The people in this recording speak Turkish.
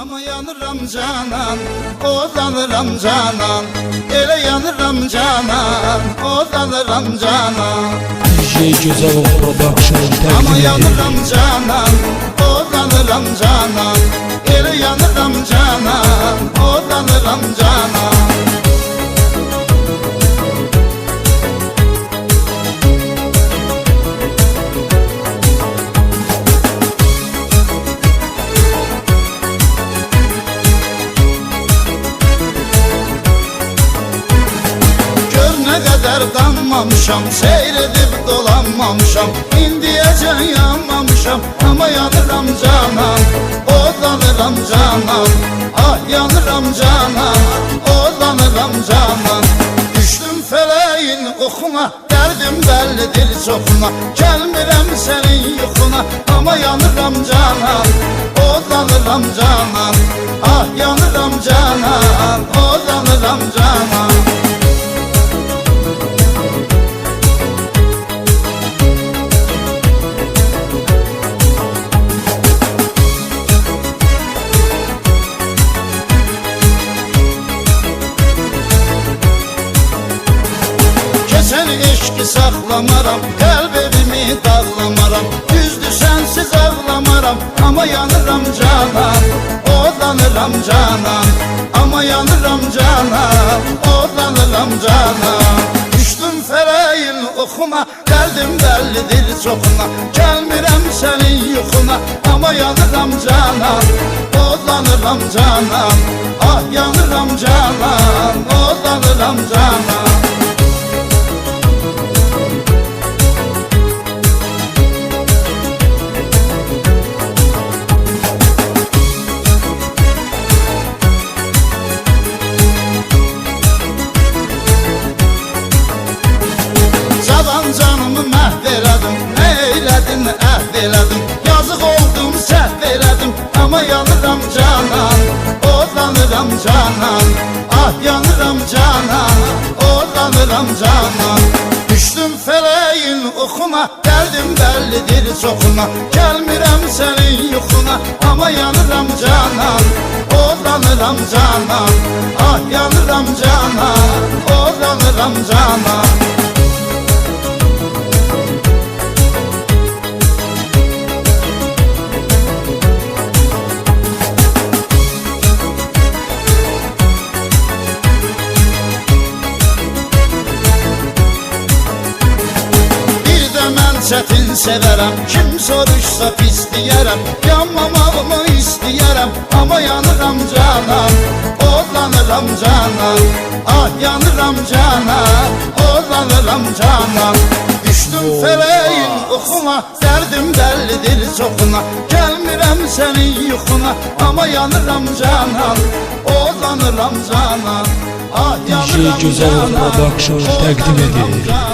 Ama yanıram canan, odanıram canan. Ele yanıram canan, odanıram canan. DJ Gözalov Production Ama yanıram canan, odanıram canan kanmamışam Seyredip dolanmamışam İndiyecen yanmamışam Ama yanıram canan Odanıram canan Ah yanıram canan Odanıram canan. Düştüm feleğin okuna Derdim bellidir çoxuna Gelmirəm senin yuxuna Ama yanıram canan Odanıram canan Ah yanıram canan Odanıram canan eşki saxlamaram Qəlbimi dağlamaram Düzdür sənsiz ağlamaram Amma yanıram canan Odanıram canan. Amma yanıram canan Odanıram canan. Düşdüm fələyin oxuna Dərdim bəllidir çoxuna Gəlmirəm sənin yuxuna Amma yanıram canan. Odanıram canan Ah yanıram canan. Odanıram canan elədim Yazıq oldum, səhv elədim Amma yanıram canan. Odanıram canan. Ah yanıram canan. Odanıram canan. Düşdüm fələyin oxuna Dərdim bəllidir çoxuna Gəlmirəm sənin yuxuna Amma yanıram canan. Odanıram canan. Ah yanıram canan. Odanıram canan çətin sevərəm Kim soruşsa pis deyərəm Yanmamağımı istəyərəm Amma yanıram canan Odlanıram canan Ah yanıram canan Odlanıram canan Düşdüm fələyin oxuna Dərdim bəllidir çoxuna Gəlmirəm sənin yuxuna Amma yanıram canan Odlanıram canan Ah DJ yanıram canan Production təqdim edir. Odlanıram canan